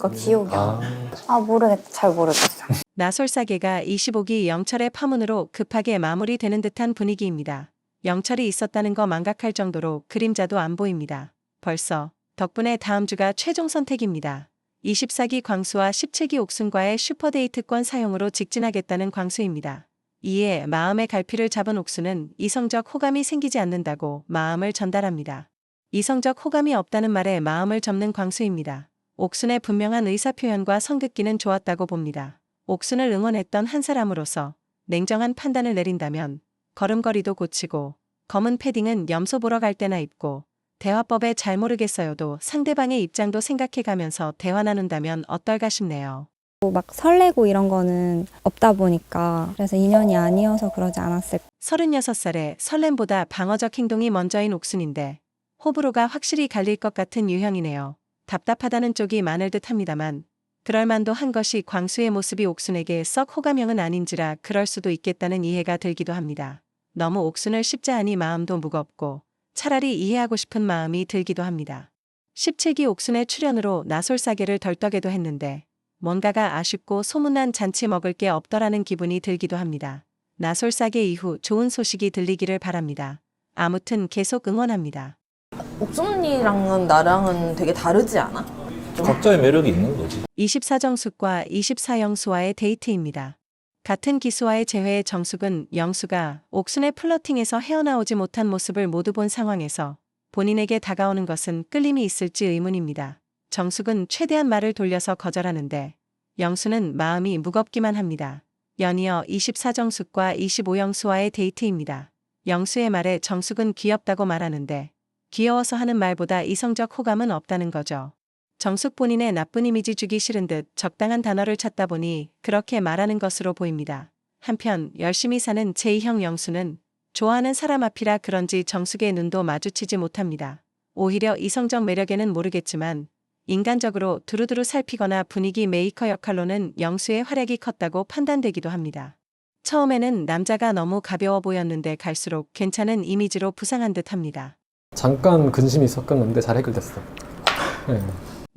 그러니까 기억이 안 아, 아 모르겠다 잘 모르겠어 나솔사계가 25기 영철의 파문으로 급하게 마무리되는 듯한 분위기입니다. 영철이 있었다는 거 망각할 정도로 그림자도 안 보입니다. 벌써 덕분에 다음 주가 최종 선택입니다. 24기 광수와 17기 옥순과의 슈퍼데이트권 사용으로 직진하겠다는 광수입니다. 이에 마음의 갈피를 잡은 옥수는 이성적 호감이 생기지 않는다고 마음을 전달합니다. 이성적 호감이 없다는 말에 마음을 접는 광수입니다. 옥순의 분명한 의사표현과 성긋기는 좋았다고 봅니다. 옥순을 응원했던 한 사람으로서 냉정한 판단을 내린다면 걸음걸이도 고치고 검은 패딩은 염소 보러 갈 때나 입고 대화법에 잘 모르겠어요도 상대방의 입장도 생각해가면서 대화 나눈다면 어떨까 싶네요. 뭐막 설레고 이런 거는 없다 보니까 그래서 인연이 아니어서 그러지 않았을까 36살에 설렘보다 방어적 행동이 먼저인 옥순인데 호불호가 확실히 갈릴 것 같은 유형이네요. 답답하다는 쪽이 많을 듯 합니다만 그럴만도 한 것이 광수의 모습이 옥순에게 썩 호감형은 아닌지라 그럴 수도 있겠다는 이해가 들기도 합니다. 너무 옥순을 십자하니 마음도 무겁고 차라리 이해하고 싶은 마음이 들기도 합니다. 17기 옥순의 출연으로 나솔사계를 덜떡에도 했는데 뭔가가 아쉽고 소문난 잔치 먹을 게 없더라는 기분이 들기도 합니다. 나솔사계 이후 좋은 소식이 들리기를 바랍니다. 아무튼 계속 응원합니다. 옥순 언니랑은 나랑은 되게 다르지 않아? 각자의 매력이 있는 거지. 24정숙과 24영수와의 데이트입니다. 같은 기수와의 재회의 정숙은 영수가 옥순의 플러팅에서 헤어나오지 못한 모습을 모두 본 상황에서 본인에게 다가오는 것은 끌림이 있을지 의문입니다. 정숙은 최대한 말을 돌려서 거절하는데 영수는 마음이 무겁기만 합니다. 연이어 24정숙과 25영수와의 데이트입니다. 영수의 말에 정숙은 귀엽다고 말하는데 귀여워서 하는 말보다 이성적 호감은 없다는 거죠. 정숙 본인의 나쁜 이미지 주기 싫은 듯 적당한 단어를 찾다 보니 그렇게 말하는 것으로 보입니다. 한편 열심히 사는 제2형 영수는 좋아하는 사람 앞이라 그런지 정숙의 눈도 마주치지 못합니다. 오히려 이성적 매력에는 모르겠지만 인간적으로 두루두루 살피거나 분위기 메이커 역할로는 영수의 활약이 컸다고 판단되기도 합니다. 처음에는 남자가 너무 가벼워 보였는데 갈수록 괜찮은 이미지로 부상한 듯 합니다. 잠깐 근심이 섞였는데 잘 해결됐어. 네.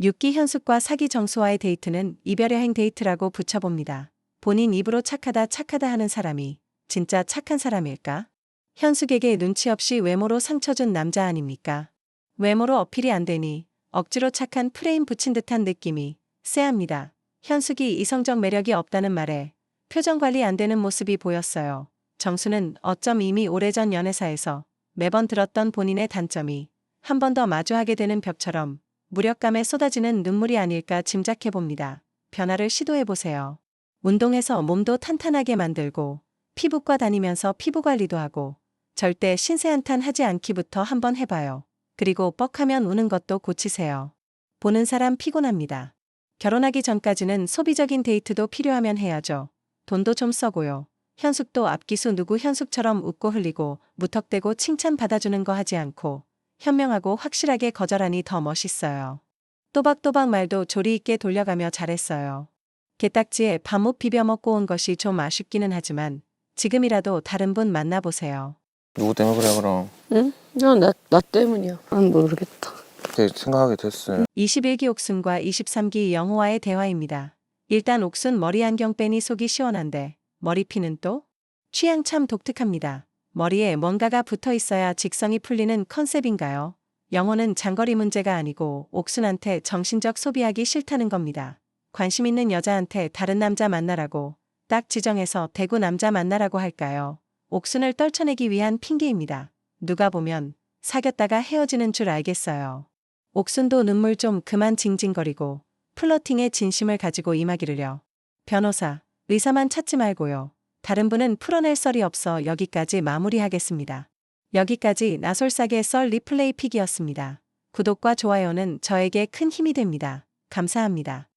6기 현숙과 사기 정수와의 데이트는 이별 여행 데이트라고 붙여봅니다. 본인 입으로 착하다 착하다 하는 사람이 진짜 착한 사람일까? 현숙에게 눈치 없이 외모로 상처 준 남자 아닙니까? 외모로 어필이 안 되니 억지로 착한 프레임 붙인 듯한 느낌이 쎄합니다. 현숙이 이성적 매력이 없다는 말에 표정 관리 안 되는 모습이 보였어요. 정수는 어쩜 이미 오래전 연애사에서 매번 들었던 본인의 단점이 한 번 더 마주하게 되는 벽처럼 무력감에 쏟아지는 눈물이 아닐까 짐작해 봅니다. 변화를 시도해 보세요. 운동해서 몸도 탄탄하게 만들고 피부과 다니면서 피부 관리도 하고 절대 신세 한탄 하지 않기부터 한번 해봐요. 그리고 뻑하면 우는 것도 고치세요. 보는 사람 피곤합니다. 결혼하기 전까지는 소비적인 데이트도 필요하면 해야죠. 돈도 좀 써고요. 현숙도 앞기수 누구 현숙처럼 웃고 흘리고 무턱대고 칭찬 받아주는 거 하지 않고 현명하고 확실하게 거절하니 더 멋있어요. 또박또박 말도 조리 있게 돌려가며 잘했어요. 게딱지에 밥못 비벼 먹고 온 것이 좀 아쉽기는 하지만 지금이라도 다른 분 만나보세요. 누구 때문에 그래 그럼 응? 그냥 나, 나 때문이야. 난 모르겠다. 그때 생각하게 됐어요 21기 옥순과 23기 영호와의 대화입니다. 일단 옥순 머리 안경 빼니 속이 시원한데 머리피는 또? 취향 참 독특합니다. 머리에 뭔가가 붙어 있어야 직성이 풀리는 컨셉인가요? 영호는 장거리 문제가 아니고 옥순한테 정신적 소비하기 싫다는 겁니다. 관심 있는 여자한테 다른 남자 만나라고 딱 지정해서 대구 남자 만나라고 할까요? 옥순을 떨쳐내기 위한 핑계입니다. 누가 보면 사귀었다가 헤어지는 줄 알겠어요. 옥순도 눈물 좀 그만 징징거리고 플러팅에 진심을 가지고 임하기를요. 변호사, 의사만 찾지 말고요. 다른 분은 풀어낼 썰이 없어 여기까지 마무리하겠습니다. 여기까지 나솔사계 썰 리플레이 픽이었습니다. 구독과 좋아요는 저에게 큰 힘이 됩니다. 감사합니다.